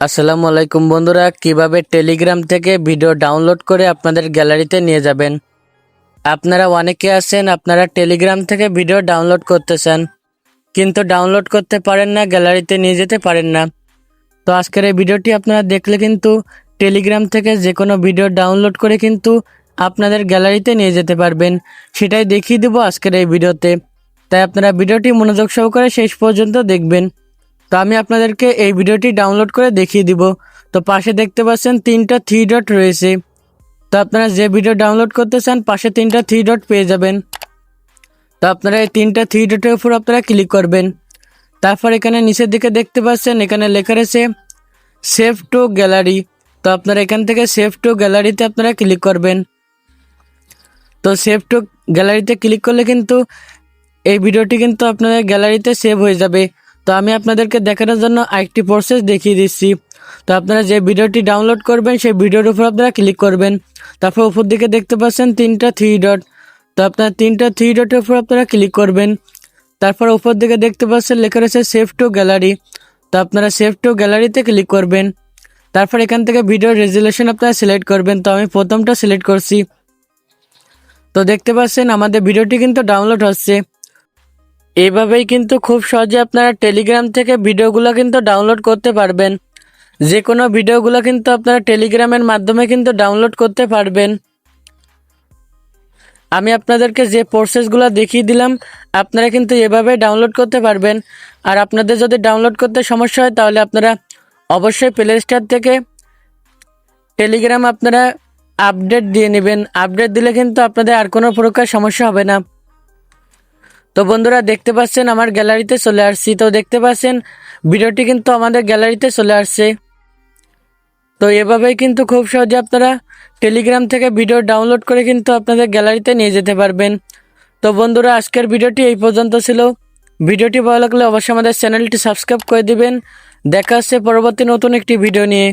আসসালামু আলাইকুম বন্ধুরা, কীভাবে টেলিগ্রাম থেকে ভিডিও ডাউনলোড করে আপনাদের গ্যালারিতে নিয়ে যাবেন? আপনারা অনেকে আছেন, আপনারা টেলিগ্রাম থেকে ভিডিও ডাউনলোড করতেছেন কিন্তু ডাউনলোড করতে পারেন না, গ্যালারিতে নিয়ে যেতে পারেন না। তো আজকের এই ভিডিওটি আপনারা দেখলে কিন্তু টেলিগ্রাম থেকে যে কোনো ভিডিও ডাউনলোড করে কিন্তু আপনাদের গ্যালারিতে নিয়ে যেতে পারবেন। সেটাই দেখিয়ে দেবো আজকের এই ভিডিওতে। তাই আপনারা ভিডিওটি মনোযোগ সহকারে শেষ পর্যন্ত দেখবেন। তো আমি আপনাদেরকে এই ভিডিওটি ডাউনলোড করে দেখিয়ে দিব। তো পাশে দেখতে পাচ্ছেন তিনটা থ্রি ডট রয়েছে। তো আপনারা যে ভিডিও ডাউনলোড করতে চান, পাশে তিনটা থ্রি ডট পেয়ে যাবেন। তো আপনারা এই তিনটা থ্রি ডটের উপর আপনারা ক্লিক করবেন। তারপর এখানে নিচের দিকে দেখতে পাচ্ছেন, এখানে লেখা রয়েছে সেভ টু গ্যালারি তো আপনারা এখান থেকে সেভ টু গ্যালারিতে আপনারা ক্লিক করবেন। তো সেভ টু গ্যালারিতে ক্লিক করলে কিন্তু এই ভিডিওটি কিন্তু আপনাদের গ্যালারিতে সেভ হয়ে যাবে। তো আমি আপনাদেরকে দেখানোর জন্য আরেকটি প্রসেস দেখিয়ে দিচ্ছি। তো আপনারা যে ভিডিওটি ডাউনলোড করবেন, সেই ভিডিওর উপর আপনারা ক্লিক করবেন। তারপর উপর দিকে দেখতে পাচ্ছেন তিনটা থ্রি ডট তো আপনার তিনটা থ্রি ডটের উপর আপনারা ক্লিক করবেন। তারপর উপর দিকে দেখতে পাচ্ছেন লেখা রয়েছে সেভ টু গ্যালারি তো আপনারা সেভ টু গ্যালারিতে ক্লিক করবেন। তারপর এখান থেকে ভিডিও রেজুলেশন আপনারা সিলেক্ট করবেন। তো আমি প্রথমটা সিলেক্ট করছি। তো দেখতে পাচ্ছেন আমাদের ভিডিওটি কিন্তু ডাউনলোড হচ্ছে। এইভাবেই কিন্তু খুব সহজে আপনারা টেলিগ্রাম থেকে ভিডিওগুলো কিন্তু ডাউনলোড করতে পারবেন। যে কোনো ভিডিওগুলো কিন্তু আপনারা টেলিগ্রামের মাধ্যমে কিন্তু ডাউনলোড করতে পারবেন। আমি আপনাদেরকে যে প্রসেসগুলো দেখিয়ে দিলাম, আপনারা কিন্তু এভাবে ডাউনলোড করতে পারবেন। আর আপনাদের যদি ডাউনলোড করতে সমস্যা হয়, তাহলে আপনারা অবশ্যই প্লে স্টোর থেকে টেলিগ্রাম আপনারা আপডেট দিয়ে নেবেন। আপডেট দিলে কিন্তু আপনাদের আর কোনো প্রকার সমস্যা হবে না। তো বন্ধুরা দেখতে পাচ্ছেন, আমার গ্যালারিতে চলে আসছি। তো দেখতে পাচ্ছেন, ভিডিওটি কিন্তু আমাদের গ্যালারিতে চলে আসছে। তো এভাবেই কিন্তু খুব সহজে আপনারা টেলিগ্রাম থেকে ভিডিও ডাউনলোড করে কিন্তু আপনাদের গ্যালারিতে নিয়ে যেতে পারবেন। তো বন্ধুরা, আজকের ভিডিওটি এই পর্যন্ত ছিল। ভিডিওটি ভালো লাগলে অবশ্যই আমাদের চ্যানেলটি সাবস্ক্রাইব করে দিবেন। দেখা হচ্ছে পরবর্তী নতুন একটি ভিডিও নিয়ে।